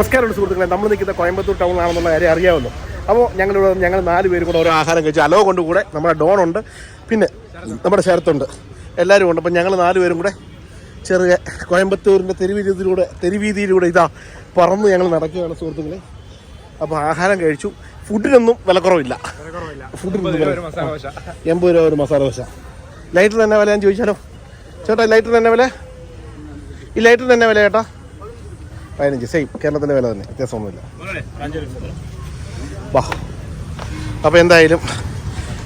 നമസ്കാരമുണ്ട് സുഹൃത്തുക്കളെ. നമ്മൾ നിൽക്കുന്ന കോയമ്പത്തൂർ ടൗൺ ആണെന്നുള്ള കാര്യം അറിയാമല്ലോ. അപ്പോൾ ഞങ്ങളിവിടെ ഞങ്ങൾ നാല് പേരും കൂടെ ഓരോ ആഹാരം കഴിച്ചു അലോ കൊണ്ട് കൂടെ നമ്മുടെ ഡോൺ ഉണ്ട്. പിന്നെ നമ്മുടെ ശരത്തുണ്ട്. എല്ലാവരും ഉണ്ട്. അപ്പം ഞങ്ങൾ നാല് പേരും കൂടെ ചെറിയ കോയമ്പത്തൂരിന്റെ തെരുവീതിയിലൂടെ തെരുവീതിയിലൂടെ ഇതാ പറന്ന് ഞങ്ങൾ നടക്കുകയാണ് സുഹൃത്തുക്കളെ. അപ്പോൾ ആഹാരം കഴിച്ചു. ഫുഡിനൊന്നും വിലക്കുറവില്ല. ഫുഡിനൊന്നും എൺപത് രൂപ ഒരു മസാല ദോശ. ലൈറ്റർ തന്നെ വില ഞാൻ ചോദിച്ചാലോ? ചേട്ടാ ലൈറ്റർ തന്നെ വില? ഈ ലൈറ്റർ തന്നെ വില ചേട്ടാ? പതിനഞ്ച്. സെയിം കേരളത്തിന്റെ വില തന്നെ. വ്യത്യാസമൊന്നുമില്ല. വാ. അപ്പോൾ എന്തായാലും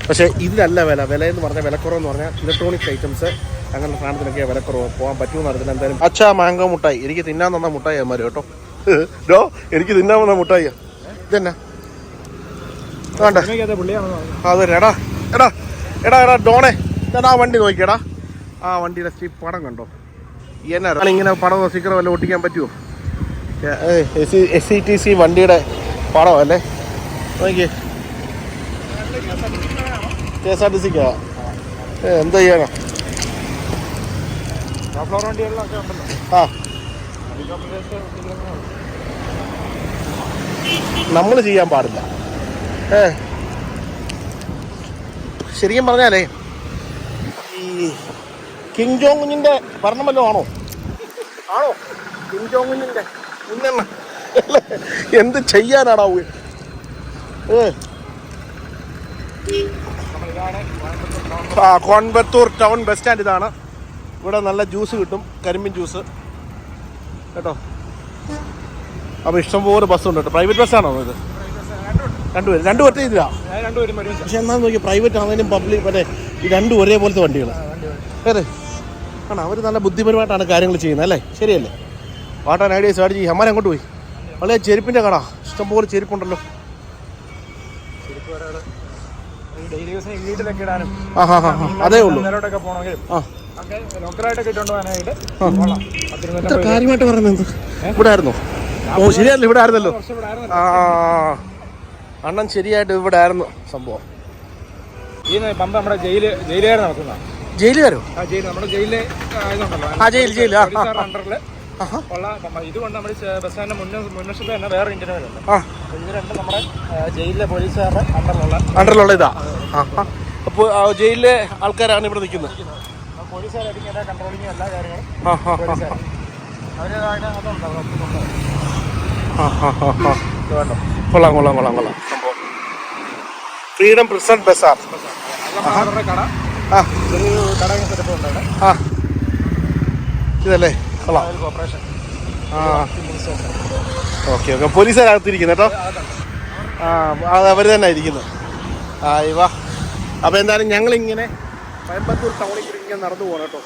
പക്ഷേ ഇതിലല്ല വില. വില എന്ന് പറഞ്ഞാൽ വിലക്കുറവെന്ന് പറഞ്ഞാൽ ഇലക്ട്രോണിക്സ് ഐറ്റംസ് അങ്ങനെ സാധനത്തിനൊക്കെ വിലക്കുറവ് പോകാൻ പറ്റുമെന്ന് അറിയത്തില്ല എന്തായാലും അച്ഛാ മാംഗോ മുട്ടായി. എനിക്ക് തിന്നാൻ തന്ന മുട്ടായി അമ്മ കേട്ടോ. ഡോ എനിക്ക് തിന്നാൻ വന്ന മുട്ടായി. ഇതെന്നാ? വേണ്ട. തന്നെ എടാ എടാ എടാ എടാ ഡോണേ. ഞാൻ ആ വണ്ടി നോക്കിയടാ. ആ വണ്ടിയുടെ സ്റ്റിപ്പ് പടം കണ്ടോ? എന്നാ ഇങ്ങനെ പടമോ സ്റ്റിക്കറോ വല്ല ഒട്ടിക്കാൻ പറ്റുമോ എസ് സി ടി സി വണ്ടിയുടെ പടം അല്ലേ? നോക്കിയേ. കെ എസ് ആർ ടി സിക്കാ ഏ എന്താ ചെയ്യാനാ? ആ. നമ്മൾ ചെയ്യാൻ പാടില്ല. ഏ. ശരിക്കും പറഞ്ഞാലേ ഈ കിങ് ജോങ് കുഞ്ഞിന്റെ ഭരണം വല്ലതും ആണോ? ആണോ? കിങ് ജോങ് എന്ത് ചെയ്യാനാടാ ആ കോയമ്പത്തൂർ ടൗൺ ബസ് സ്റ്റാൻഡ് ഇതാണ്. ഇവിടെ നല്ല ജ്യൂസ് കിട്ടും കരിമ്പിൻ ജ്യൂസ്. കേട്ടോ? അപ്പോൾ ഇഷ്ടംപോലെ ബസ്സുണ്ട് കേട്ടോ. പ്രൈവറ്റ് ബസ്സാണോ ഇത്? രണ്ടുപേരും രണ്ടു ഒറ്റ ഇതിലാ? പക്ഷെ എന്നാ നോക്കി പ്രൈവറ്റ് ആണെങ്കിലും പബ്ലിക് മറ്റേ ഈ രണ്ടും ഒരേപോലത്തെ വണ്ടികൾ അതെ. ആണ്? അവർ നല്ല ബുദ്ധിപരമായിട്ടാണ് കാര്യങ്ങൾ ചെയ്യുന്നത് അല്ലേ? ശരിയല്ലേ? വാട്ടാൻ ഐഡിയ സ്റ്റാർട്ട് ചെയ്യും. അമ്മാരെ അങ്ങോട്ട് പോയി. വളരെ ചെരുപ്പിന്റെ കട. ഇഷ്ടംപോലെ ചെരുപ്പുണ്ടല്ലോ. ആ ഹാ ഹാ അതേ ഉള്ളൂ. ആ. കാര്യമായിട്ട് പറയുന്നത്? ഇവിടെ ആയിരുന്നോ ഓ ശരിയല്ലോ ഇവിടെ ആയിരുന്നല്ലോ ആ അണ്ണൻ ശരിയായിട്ട് ഇവിടെ ആയിരുന്നു സംഭവം. ഈ പമ്പ് നമ്മുടെ ജയിൽ ജയിലുകാർ നടത്തുന്ന ജയിലുകാരോ? ആ ജയിൽ നമ്മുടെ ജയിലിലെ ആ, ആ ജയിൽ ജയിൽ. ആ ആ, പോലീസുകാരുടെ അണ്ടറിൽ ആഹാ. ഉള്ള ഇതുകൊണ്ട് നമ്മുടെ ചെ- ബസ് സ്റ്റാൻഡിന്റെ മുന്നേ മുൻവശത്ത് തന്നെ വേറെ ഇന്റർവ്യൂ ആ. ഇത് രണ്ടും നമ്മുടെ ജയിലിലെ പോലീസുകാരുടെ അണ്ടറിലുള്ള അണ്ടറിലുള്ള ഇതാ. അപ്പോൾ ജയിലിലെ ആൾക്കാരാണ് ഇവിടെ നിൽക്കുന്നത്. പോലീസുകാരായിരിക്കും എല്ലാ കൺട്രോളിങ്ങും എല്ലാ കാര്യങ്ങളും കൊള്ളാം കൊള്ളാം കൊള്ളാം കൊള്ളാം. ഫ്രീഡം പ്രിസൺ ബസാർ കട. ചെറിയൊരു കട സെറ്റപ്പ് ഉണ്ട് ആ. ഇതല്ലേ? കൊള്ളാം ആ. Okay okay. പോലീസുകാരകത്തിരിക്കുന്നു കേട്ടോ. ആ അത് അവർ തന്നെ ഇരിക്കുന്നു. ആ ഇവ. അപ്പോൾ എന്തായാലും ഞങ്ങളിങ്ങനെ കോയമ്പത്തൂർ ടൗണിൽ ഇങ്ങനെ നടന്നു പോകണം കേട്ടോ.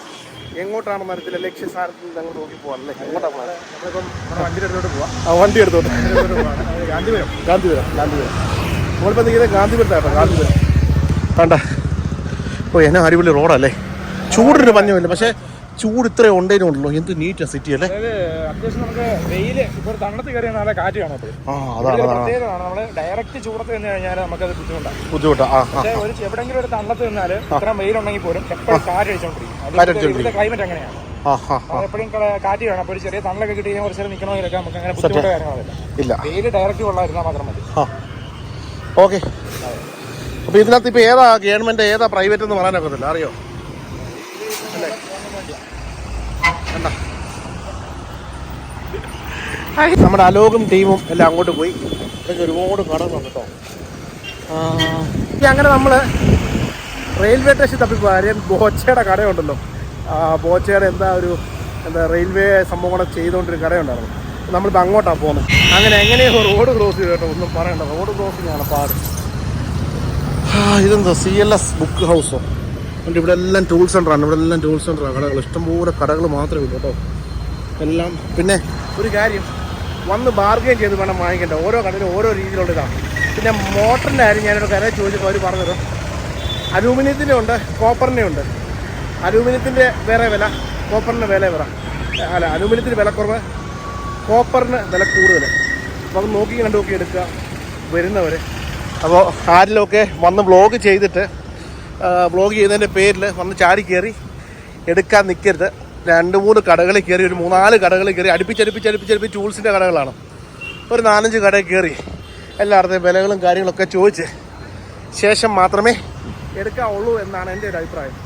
എങ്ങോട്ടാണെന്ന് അറിയത്തില്ല ലക്ഷ്യസ്ഥാനത്ത് ഞങ്ങൾ നോക്കി പോകാനല്ലേ എങ്ങോട്ടാണ് നമ്മളിപ്പം വണ്ടി എടുത്തോട്ട് പോവാം. ആ വണ്ടി എടുത്തോട്ട്. ഗാന്ധിപുരം. ഗാന്ധിപുരം ഗാന്ധിപുരം. നമ്മളിപ്പോൾ എന്തെങ്കിലും ഗാന്ധിപുരത്താട്ടോ ഗാന്ധിപുരം. വേണ്ട ഓ എന്നാ അടിപൊളി റോഡല്ലേ? ചൂടിന് പഞ്ഞമില്ല. പക്ഷേ ചൂട് ഇത്രയും ഉണ്ടേനും ഉണ്ടല്ലോ എന്ത് നീറ്റാ സിറ്റി അല്ലേ? അത്യാവശ്യം നമുക്ക് വെയിൽ ഇപ്പോൾ തണുത്ത് കയറിയാൽ നല്ല കാറ്റ് കാണും ആ അതാണ് പ്രത്യേകതയാണ്. നമ്മൾ ഡയറക്റ്റ് ചൂടത്ത് നിന്ന് കഴിഞ്ഞാൽ നമുക്കത് ബുദ്ധിമുട്ടാണ് ബുദ്ധിമുട്ടാ. ആ ആ പക്ഷേ ഒരു എവിടെയെങ്കിലും ഒരു നിന്നാൽ ഇത്ര വെയിലുണ്ടെങ്കിൽ പോലും എപ്പോഴും കാറ്റ് അടിച്ചോണ്ടിരിക്കും. ക്ലൈമറ്റ് അങ്ങനെയാണ്. എപ്പോഴും കാറ്റ് വേണം അപ്പോൾ ഒരു ചെറിയ തണലൊക്കെ കിട്ടി കഴിഞ്ഞാൽ കുറച്ച് നേരം നിൽക്കണമെങ്കിലൊക്കെ നമുക്ക് അങ്ങനെ ബുദ്ധിമുട്ട് കാര്യങ്ങളില്ല ഇല്ല. വെയിൽ ഡയറക്റ്റ് കൊള്ളാതിരുന്നാൽ മാത്രം മതി. ആ. ഓക്കെ. അപ്പോൾ ഇതിനകത്ത് ഇപ്പോൾ ഏതാ ഗവൺമെന്റ് ഏതാ പ്രൈവറ്റ് എന്ന് പറയാനൊക്കത്തില്ല. അറിയോ അല്ലേ നമ്മുടെ അലോകും ടീമും എല്ലാം അങ്ങോട്ട് പോയി. ഒരുപാട് കടകളുണ്ട് കേട്ടോ. അങ്ങനെ നമ്മൾ റെയിൽവേ സ്റ്റേഷൻ തപ്പി കാര്യം ബോച്ചയുടെ കടയുണ്ടല്ലോ. ആ ബോച്ചയുടെ എന്താ ഒരു എന്താ റെയിൽവേ സംഭവം കൂടെ ചെയ്തുകൊണ്ടൊരു കടയുണ്ടായിരുന്നു. നമ്മളിപ്പോൾ അങ്ങോട്ടാണ് പോകുന്നത് അങ്ങനെ എങ്ങനെയോ റോഡ് ക്രോസ് ചെയ്ത് കേട്ടോ. ഒന്നും പറയണ്ട. റോഡ് ക്രോസിംഗ് ആണ് പാട്. ഇതെന്താ? സി എൽ എസ് ബുക്ക് ഹൗസോ അതുകൊണ്ട് ഇവിടെ എല്ലാം ടൂൾ സെന്ററാണ് ഇവിടെ എല്ലാം ടൂൾ സെന്ററാണ് കടകൾ ഇഷ്ടംപോലെ കടകൾ മാത്രമേ ഉള്ളൂ കേട്ടോ. എല്ലാം പിന്നെ ഒരു കാര്യം വന്ന് ബാർഗെയിൻ ചെയ്ത് വേണം വാങ്ങിക്കേണ്ട. ഓരോ കടയിലും ഓരോ രീതിയിലുള്ള ഇതാണ് പിന്നെ മോട്ടറിന്റെ കാര്യം ഞാനൊരു കരയെ ചോദിച്ചപ്പോൾ അവർ പറഞ്ഞത് അലൂമിനിയത്തിന്റെ ഉണ്ട് കോപ്പറിന്റെ ഉണ്ട്. അലൂമിനിയത്തിന്റെ വേറെ വില കോപ്പറിന്റെ വില വേറെ അല്ല അലൂമിനിയത്തിന് വില കുറവ് കോപ്പറിന് വില കൂടുതൽ അപ്പോൾ നോക്കി കണ്ടു നോക്കി എടുക്കുക വരുന്നവർ അപ്പോൾ ആരിലൊക്കെ വന്ന് ബ്ലോഗ് ചെയ്തിട്ട് വ്ളോഗ് ചെയ്യുന്നതിന്റെ പേരിൽ വന്ന് ചാടി കയറി എടുക്കാൻ നിൽക്കരുത് രണ്ട് മൂന്ന് കടകളിൽ കയറി ഒരു മൂന്നാൽ കടകളിൽ കയറി അടുപ്പിച്ച് അടുപ്പിച്ച് അടുപ്പിച്ച് അടുപ്പിച്ച് ടൂൾസിന്റെ കടകളാണ്. ഒരു നാലഞ്ച് കടയിൽ കയറി എല്ലായിടത്തെയും വിലകളും കാര്യങ്ങളൊക്കെ ചോദിച്ച് ശേഷം മാത്രമേ എടുക്കാവുള്ളൂ എന്നാണ് എന്റെ ഒരു അഭിപ്രായം.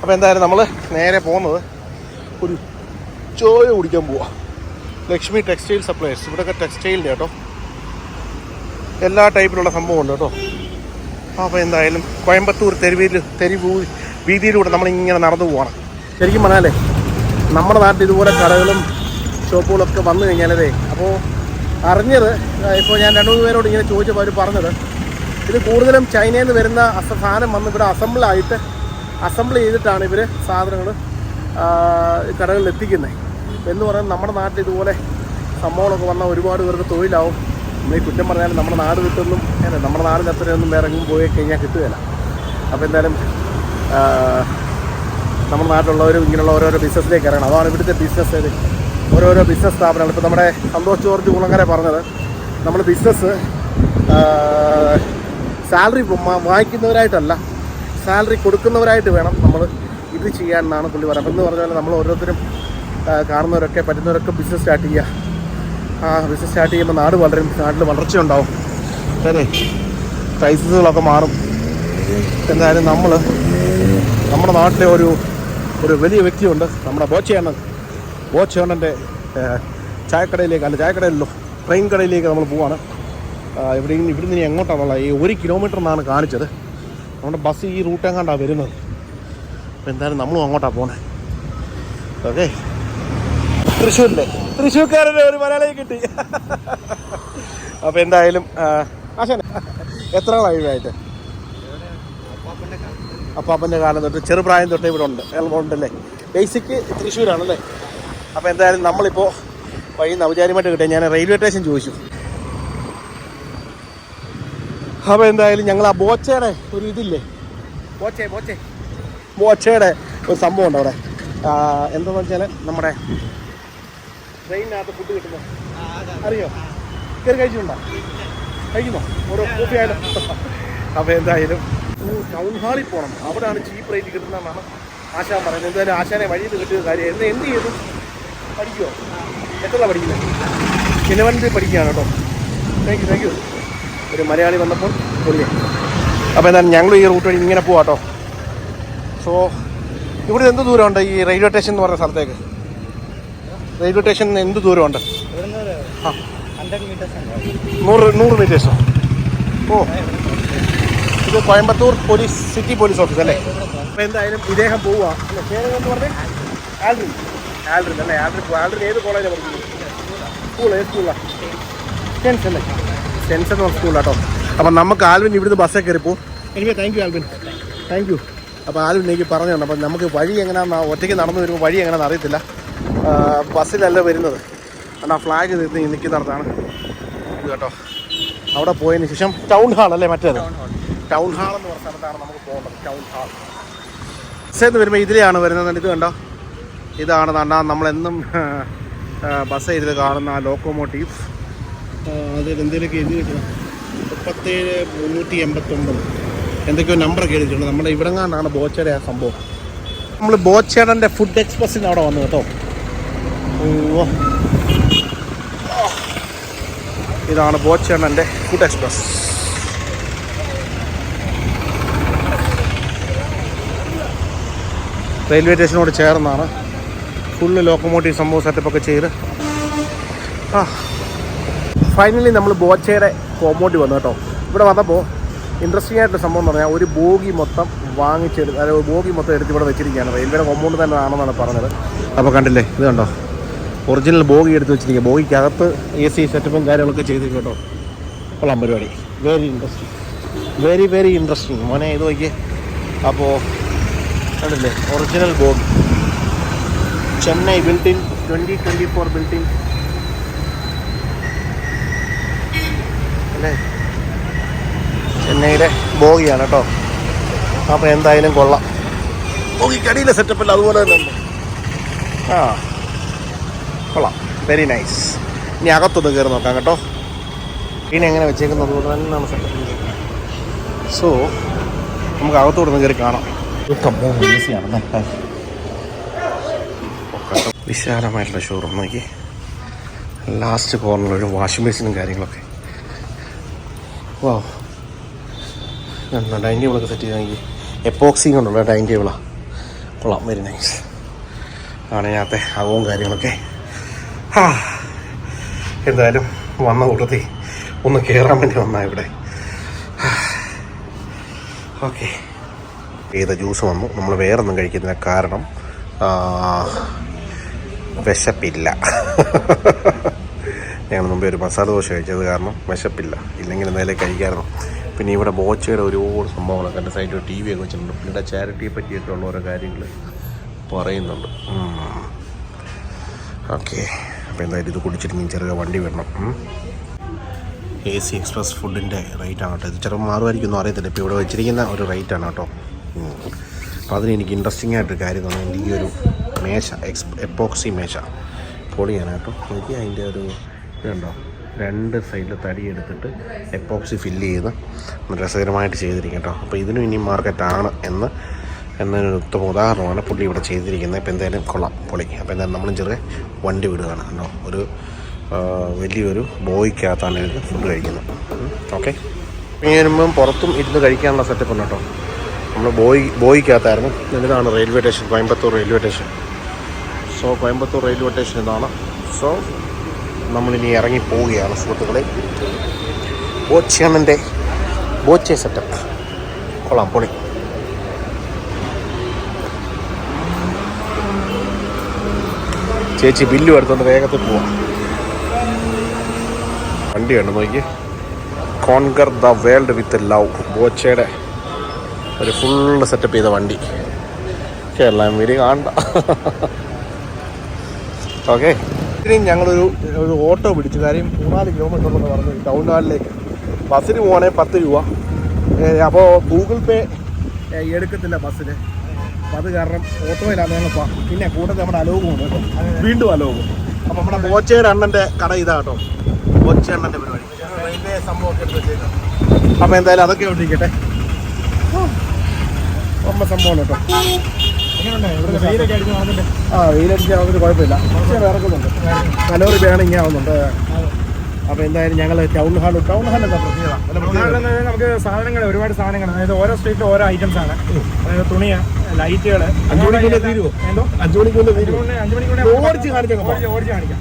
അപ്പോൾ എന്തായാലും നമ്മൾ നേരെ പോകുന്നത് ഒരു ചോയ കുടിക്കാൻ പോവാ. ലക്ഷ്മി ടെക്സ്റ്റൈൽ സപ്ലൈസ് ഇവിടെയൊക്കെ ടെക്സ്റ്റൈലിന്റെ കേട്ടോ. എല്ലാ ടൈപ്പിലുള്ള സംഭവമുണ്ട് കേട്ടോ. അപ്പോൾ എന്തായാലും കോയമ്പത്തൂർ തെരുവിൽ തെരുവ് വീതിയിലൂടെ നമ്മളിങ്ങനെ നടന്നു പോകണം ശരിക്കും പറഞ്ഞാലേ നമ്മുടെ നാട്ടിൽ ഇതുപോലെ കടകളും ഷോപ്പുകളൊക്കെ വന്നു കഴിഞ്ഞാലേ അപ്പോൾ അറിഞ്ഞത് ഇപ്പോൾ ഞാൻ രണ്ടു മൂന്ന് പേരോട് ഇങ്ങനെ ചോദിച്ചപ്പോൾ അവർ പറഞ്ഞത് ഇത് കൂടുതലും ചൈനയിൽ നിന്ന് വരുന്ന സാധനം വന്ന് ഇവിടെ അസംബിളായിട്ട് അസംബിൾ ചെയ്തിട്ടാണ് ഇവർ സാധനങ്ങൾ കടകളിൽ എത്തിക്കുന്നത് എന്ന് പറയുന്നത് നമ്മുടെ നാട്ടിൽ ഇതുപോലെ സംഭവങ്ങളൊക്കെ വന്നാൽ ഒരുപാട് പേർക്ക് തൊഴിലാവും. നമ്മൾ ഈ കുറ്റം പറഞ്ഞാലും നമ്മുടെ നാട് വിട്ടൊന്നും അല്ല നമ്മുടെ നാടിന് അത്രയൊന്നും വേറെ എങ്ങും പോയി കഴിഞ്ഞാൽ കിട്ടുകയില്ല. അപ്പോൾ എന്തായാലും നമ്മുടെ നാട്ടിലുള്ളവരും ഇങ്ങനെയുള്ള ഓരോരോ ബിസിനസ്സിലേക്ക് ഇറങ്ങണം. അതാണ് ഇവിടുത്തെ ബിസിനസ് ഓരോരോ ബിസിനസ് സ്ഥാപനങ്ങൾ. ഇപ്പോൾ നമ്മുടെ സന്തോഷ് ജോർജ് കുളങ്ങര പറഞ്ഞത് നമ്മൾ ബിസിനസ് സാലറി വാങ്ങിക്കുന്നവരായിട്ടല്ല സാലറി കൊടുക്കുന്നവരായിട്ട് വേണം നമ്മൾ ഇത് ചെയ്യാൻ എന്നാണ് പുള്ളി പറയുന്നത് എന്ന് പറഞ്ഞാൽ നമ്മൾ ഓരോരുത്തരും കാണുന്നവരൊക്കെ പറ്റുന്നവരൊക്കെ ബിസിനസ് സ്റ്റാർട്ട് ചെയ്യുക. ആ ബിസിനസ് സ്റ്റാർട്ട് ചെയ്യുമ്പോൾ നാട് വളരും. നാട്ടിൽ വളർച്ചയുണ്ടാവും. അതെ ക്രൈസിസുകളൊക്കെ മാറും. എന്തായാലും നമ്മൾ നമ്മുടെ നാട്ടിലെ ഒരു ഒരു വലിയ വ്യക്തിയുണ്ട്. നമ്മുടെ ബോച്ചേണ്ണൻ. ബോച്ചേണ്ണന്റെ ചായക്കടയിലേക്ക് അല്ല ചായക്കടയിലല്ലോ ട്രെയിൻ കടയിലേക്ക് നമ്മൾ പോവാണ്. ആ, ഇവിടെ നിന്ന് എങ്ങോട്ടാണുള്ള ഈ ഒരു കിലോമീറ്റർ എന്നാണ് കാണിച്ചത്. നമ്മുടെ ബസ് ഈ റൂട്ട് എങ്ങാണ്ടാണ് വരുന്നത്? അപ്പോൾ എന്തായാലും നമ്മളും അങ്ങോട്ടാണ് പോണേ. ഓക്കെ തൃശ്ശൂരിലെ. തൃശ്ശൂർക്കാരന്റെ ഒരു മലയാളിയെ കിട്ടി. അപ്പോൾ എന്തായാലും ആശാന എത്ര ആയിട്ട് അപ്പാപ്പന്റെ കാലം തൊട്ട് ചെറുപ്രായം തൊട്ട് ഇവിടെ ഉണ്ട് ഉണ്ടല്ലേ? ബേസിക് തൃശ്ശൂരാണല്ലേ? അപ്പോൾ എന്തായാലും നമ്മളിപ്പോൾ വഴി നവചാരിമായിട്ട് കിട്ടിയ ഞാൻ റെയിൽവേ സ്റ്റേഷൻ ചോദിച്ചു. അപ്പോൾ എന്തായാലും ഞങ്ങൾ ആ ബോച്ചയുടെ ഒരു ഇതില്ലേ? ബോച്ചേ ബോച്ചേ. ബോച്ചയുടെ ഒരു സംഭവം ഉണ്ട് അവിടെ. എന്താണെന്ന് വെച്ചാൽ നമ്മുടെ ട്രെയിനിനകത്ത് ഫുഡ് കിട്ടുന്നത് അറിയോ? കയറി കഴിച്ചിട്ടുണ്ടോ? കഴിക്കുന്നോ? ഓരോ കോഫി ആയാലും. അപ്പോൾ എന്തായാലും ടൗൺ ഹാളിൽ പോകണം അവിടെയാണ് ചീപ്പ് റേറ്റ് കിട്ടുന്നതെന്നാണ് ആശാൻ പറയുന്നത്. എന്തായാലും ആശാനെ വഴിയിൽ കിട്ടിയ കാര്യം. എന്ന് എന്ത് ചെയ്തു? പഠിക്കുമോ എത്ര പഠിക്കുന്നത് ഇലവൻത്തിൽ പഠിക്കുകയാണ് കേട്ടോ. താങ്ക് യു താങ്ക് യു ഒരു മലയാളി വന്നപ്പോൾ പൊളിയ അപ്പോൾ എന്തായാലും ഞങ്ങൾ ഈ റൂട്ട് വഴി ഇങ്ങനെ പോവാട്ടോ സോ ഇവിടെ എന്ത് ദൂരമുണ്ട് ഈ റെയിൽവേ സ്റ്റേഷൻ എന്ന് പറഞ്ഞ സ്ഥലത്തേക്ക്? റെയിൽവേ സ്റ്റേഷൻ എന്ത് ദൂരമുണ്ട്? ആ. നൂറ് നൂറ് മീറ്റേഴ്സോ? ഓ. ഇത് Coimbatore police city police office അല്ലേ? അപ്പോൾ എന്തായാലും ഇദ്ദേഹം പോവുക. അല്ലേ? പേര് എന്ന് പറഞ്ഞേ? ആൽഡ്രിൻ ആൽഡ്രിൻ അല്ലേ? ആൽഡ്രിൻ ആൽഡ്രിൻ ഏത് കോളേജാണ് പഠിക്കുന്നത് സ്കൂൾ ഏത് സ്കൂളാണ് സെൻസ് അല്ലേ? സെൻസ് എന്ന് പറഞ്ഞ സ്കൂളാട്ടോ അപ്പം നമുക്ക് ആൽവിൻ ഇവിടുന്ന് ബസ്സേ കയറി പോകും thank you Alvin. Thank you അപ്പോൾ ആൽവിൻ എനിക്ക് പറഞ്ഞു തന്നെ അപ്പം നമുക്ക് വഴി എങ്ങനെയാണെന്ന് ഒറ്റയ്ക്ക് നടന്നു വരുമ്പോൾ വഴി എങ്ങനെയാണെന്ന് അറിയത്തില്ല. ബസ്സിലല്ല വരുന്നത്. കാരണം ആ ഫ്ലാഗ് നിർത്തി നിൽക്കുന്നിടത്താണ്. ഇത് കേട്ടോ. അവിടെ പോയതിന് ശേഷം ടൗൺ ഹാൾ അല്ലേ മറ്റേത്? ടൗൺ ഹാൾ എന്ന് പറഞ്ഞ സ്ഥലത്താണ് നമുക്ക് പോകേണ്ടത് ടൗൺ ഹാൾ ബസ്സേന്ന് വരുമ്പോൾ ഇതിലെയാണ് വരുന്നത് ഇത് കണ്ടോ? ഇതാണ് കണ്ടാ നമ്മളെന്നും ബസ് ഇരുന്ന് കാണുന്ന ലോക്കോമോട്ടീവ് അതിൽ എന്തെങ്കിലുമൊക്കെ എഴുതി വെക്കണം. മുപ്പത്തേഴ് മുന്നൂറ്റി എൺപത്തൊമ്പത്. എന്തൊക്കെയോ നമ്പറൊക്കെ എഴുതിയിട്ടുണ്ട്. നമ്മുടെ ഇവിടെങ്ങാണ്ടാണ് ബോച്ചയുടെ ആ സംഭവം. നമ്മൾ ബോച്ചേടന്റെ ഫുഡ് എക്സ്പ്രസ്സിന് അവിടെ വന്നു കേട്ടോ. ഇതാണ് ബോച്ചേണ്ണന്റെ ഫുഡ് എക്സ്പ്രസ്. റെയിൽവേ സ്റ്റേഷനോട് ചേർന്നാണ് ഫുള്ള് ലോക്കോമോട്ടീവ് സംഭവം സെറ്റപ്പൊക്കെ ചെയ്ത്. ആ ഫൈനലി നമ്മൾ ബോച്ചയുടെ കോമോട്ടി വന്നു കേട്ടോ. ഇവിടെ വന്നപ്പോൾ ഇൻട്രസ്റ്റിംഗ് ആയിട്ടുള്ള സംഭവം എന്ന് പറഞ്ഞാൽ ഒരു ബോഗി മൊത്തം വാങ്ങിച്ചെടുത്ത് അതായത് ബോഗി മൊത്തം എടുത്ത് ഇവിടെ വെച്ചിരിക്കുകയാണ്. റെയിൽവേയുടെ കോമ്പൗണ്ട് തന്നെ ആണെന്നാണ് പറഞ്ഞത്. അപ്പോൾ കണ്ടില്ലേ? ഇത് കണ്ടോ? ഒറിജിനൽ ബോഗി എടുത്ത് വെച്ചിരിക്കുക. ബോഗിക്കകത്ത് എ സി സെറ്റപ്പും കാര്യങ്ങളൊക്കെ ചെയ്തിരിക്കും കേട്ടോ. കൊള്ളാം പരിപാടി. Very interesting very very interesting മോനെ ഇത് നോക്കിയേ. അപ്പോൾ കണ്ടില്ലേ? Original bogie. Chennai built in twenty twenty four built in അല്ലേ? ചെന്നൈയുടെ ബോഗിയാണ് കേട്ടോ. അപ്പോൾ എന്തായാലും കൊള്ളാം. ബോഗിക്കടിയിലെ സെറ്റപ്പല്ല അതുപോലെ തന്നെ ആ. കൊള്ളാം. വെരി നൈസ് ഇനി അകത്തൊന്ന് കയറി നോക്കാം കേട്ടോ. ഇനി എങ്ങനെ വെച്ചേക്കുന്നത് തന്നെയാണ് സോ നമുക്ക് അകത്തോടൊന്ന് കയറി കാണാം. വിശാലമായിട്ടുള്ള ഷോറൂം നോക്കി. ലാസ്റ്റ് കോർണറിൽ ഒരു വാഷിംഗ് മെഷീനും കാര്യങ്ങളൊക്കെ. വാ ഡൈനിങ് ടേബിളൊക്കെ സെറ്റ് ചെയ്താണെങ്കിൽ എപ്പോക്സി കൊണ്ടുള്ള ഡൈനിങ് ടേബിളാണ് കൊള്ളാം വെരി നൈസ് ആണ് ഇതിനകത്തെ അകവും കാര്യങ്ങളൊക്കെ. എന്തായാലും വന്ന കൂട്ടത്തിൽ ഒന്ന് കയറാൻ വേണ്ടി വന്നാ ഇവിടെ. ഓക്കെ. ഏത് ജ്യൂസ് വന്നു? നമ്മൾ വേറെ ഒന്നും കഴിക്കുന്നതിന് കാരണം വിശപ്പില്ല. ഞങ്ങൾ മുമ്പേ ഒരു മസാല ദോശ കഴിച്ചത് കാരണം വിശപ്പില്ല. ഇല്ലെങ്കിൽ എന്തായാലും കഴിക്കാമായിരുന്നു പിന്നെ ഇവിടെ ബോച്ചയുടെ ഒരുപാട് സംഭവങ്ങളൊക്കെ എന്റെ സൈഡിൽ ടി വി ഒക്കെ വെച്ചിട്ടുണ്ട്. പിന്നെ ചാരിറ്റിയെ പറ്റിയിട്ടുള്ള ഓരോ കാര്യങ്ങൾ പറയുന്നുണ്ട്. ഓക്കെ. അപ്പോൾ എന്തായാലും ഇത് കുടിച്ചിട്ട് ചെറിയ വണ്ടി വിടണം എ സി എക്സ്പ്രസ് ഫുഡിന്റെ റേറ്റ് ആണ് കേട്ടോ ഇത്. ചിലപ്പോൾ മാറുമായിരിക്കും അറിയത്തില്ല. ഇപ്പോൾ ഇവിടെ വെച്ചിരിക്കുന്ന ഒരു റേറ്റ് ആണ് കേട്ടോ. അപ്പോൾ അതിന് എനിക്ക് ഇൻട്രസ്റ്റിംഗ് ആയിട്ടൊരു കാര്യം തന്നെ എനിക്ക് ഈ ഒരു മേശ എക്സ് എപ്പോക്സി മേശ പൊളിയാണ് കേട്ടോ. എനിക്ക് അതിന്റെ ഒരു ഇതുണ്ടോ രണ്ട് സൈഡിൽ തടി എടുത്തിട്ട് എപ്പോക്സി ഫില്ല് ചെയ്ത് രസകരമായിട്ട് ചെയ്തിരിക്കും കേട്ടോ. അപ്പോൾ ഇതിനും ഇനി മാർക്കറ്റാണ് എന്ന് എന്നൊരു ഉത്തമ ഉദാഹരണമാണ് പുള്ളി ഇവിടെ ചെയ്തിരിക്കുന്നത്. ഇപ്പോൾ എന്തായാലും കൊള്ളാം പൊളി. അപ്പോൾ എന്തായാലും നമ്മളും ചെറിയ വണ്ടി വിടുകയാണ്. കേട്ടോ ഒരു വലിയൊരു ബോയ്ക്കകത്താണ് എനിക്ക് ഫുഡ് കഴിക്കുന്നത്. ഓക്കെ. ഇനി വരുമ്പം പുറത്തും ഇരുന്ന് കഴിക്കാനുള്ള സെറ്റപ്പ് ഉണ്ട് കേട്ടോ. നമ്മൾ ബോയ് ബോയ്ക്കകത്തായിരുന്നു. ഇതാണ് railway station Coimbatore railway station so Coimbatore railway station ഇതാണ്. സോ നമ്മളിനി ഇറങ്ങി പോവുകയാണ് സുഹൃത്തുക്കളെ. ബോച്ചണ്ണന്റെ ബോച്ചെ സെറ്റപ്പ് കൊള്ളാം പൊളി. ചേച്ചി ബില്ലും എടുത്തോണ്ട് വേഗത്തിൽ പോവാം. വണ്ടി കണ്ടു നോക്കി conquer the world with love ബോച്ചയുടെ ഒരു ഫുള്ള് സെറ്റപ്പ് ചെയ്ത വണ്ടി. കേരളം വരി കാണണ്ട. ഓക്കെ. ഇത്രയും ഞങ്ങളൊരു ഒരു ഓട്ടോ പിടിച്ചു കാര്യം മൂന്നാൽ കിലോമീറ്റർ എന്ന് പറഞ്ഞു ടൗൺ ഹാളിലേക്ക് ബസ്സിന് പോകണേ പത്ത് രൂപ. അപ്പോൾ ഗൂഗിൾ പേ എടുക്കത്തില്ല ബസ്സിന്. അപ്പം അത് കാരണം ഓട്ടോയിലാണ് ഞങ്ങൾ പിന്നെ കൂട്ടത്തിൽ നമ്മുടെ അലോകും ഉണ്ട് കേട്ടോ. വീണ്ടും അലോകും. അപ്പം നമ്മുടെ ബോച്ചയുടെ അണ്ണന്റെ കട ഇതാ കേട്ടോ. ബോച്ച അണ്ണന്റെ പരിപാടി. റെയിൽവേ സംഭവമൊക്കെ എടുത്ത് വെച്ചേക്കാം. അപ്പം എന്തായാലും അതൊക്കെ ഒട്ടിരിക്കട്ടെ ഒമ്പ സംഭവം കേട്ടോ. ആ വെയിലടിച്ചാൽ അതൊരു കുഴപ്പമില്ല. പക്ഷേ ഇറക്കുന്നുണ്ട് കലോറി ബേണിങ് ആവുന്നുണ്ട്. അപ്പോൾ എന്തായാലും ഞങ്ങൾ ടൗൺ ഹാൾ ടൗൺ ഹാൾ എന്താ പ്രത്യേകത? നമുക്ക് സാധനങ്ങൾ ഒരുപാട് സാധനങ്ങൾ. അതായത് ഓരോ സ്ട്രീറ്റിൽ ഓരോ ഐറ്റംസ് ആണ്. അതായത് തുണിയ ലൈറ്റുകൾ അഞ്ചു മണിക്കുള്ളിൽ തീരുമോ എന്തോ? അഞ്ചു മണിക്കുള്ളിൽ തീരുമോ അഞ്ചു മണിക്കൂർ ഓടിച്ച് കാണിച്ചേക്കാം. ഓടിച്ച് കാണിക്കാം.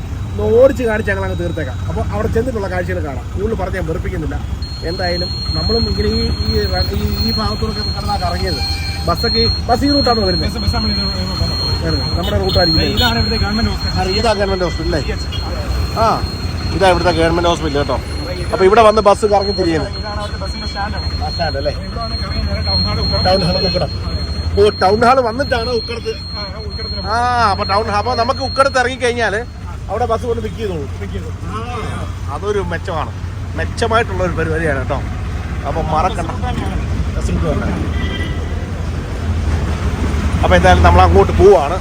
ഓടിച്ച് കാണിച്ച് ഞങ്ങൾ അങ്ങ് തീർത്തേക്കാം. അപ്പോൾ അവിടെ ചെന്നിട്ടുള്ള കാഴ്ചകൾ കാണാം. കൂടുതൽ പറഞ്ഞ് ഞാൻ വെറുപ്പിക്കുന്നില്ല. എന്തായാലും നമ്മളും ഇങ്ങനെ ഈ ഈ ഈ ഭാഗത്തൂടെ കടന്നാണ് ഇറങ്ങിയത് ബസ്സൊക്കെ ബസ് ഈ റൂട്ടാണ് വരുന്നത്. നമ്മുടെ റൂട്ടായിരിക്കും ഗവൺമെന്റ് ഇതാ ഗവൺമെന്റ് ഹോസ്പിറ്റൽ അല്ലേ? ആ. ഇതാ ഇവിടുത്തെ ഗവൺമെന്റ് ഹോസ്പിറ്റൽ കേട്ടോ. അപ്പൊ ഇവിടെ വന്ന് ബസ് കറങ്ങി തിരിയുന്നത് നേരെ ടൗൺ ഹാൾ ഉൾക്കട ടൗൺ ഹാൾ ഉക്കടം ഓ ടൗൺ ഹാൾ വന്നിട്ടാണ് ഉക്കടത്ത്. ആ, അപ്പൊ ആ അപ്പോൾ ടൗൺ അപ്പൊ നമുക്ക് ഉക്കടത്ത് ഇറങ്ങി കഴിഞ്ഞാൽ അവിടെ ബസ് കൊണ്ട് പിക്ക് ചെയ്തോളൂ. അതൊരു മെച്ചമാണ്. മെച്ചമായിട്ടുള്ള ഒരു പരിപാടിയാണ് കേട്ടോ. അപ്പൊ മറക്കണ്ട. അപ്പൊ അപ്പോൾ എന്തായാലും നമ്മൾ അങ്ങോട്ട് പോവാണ്.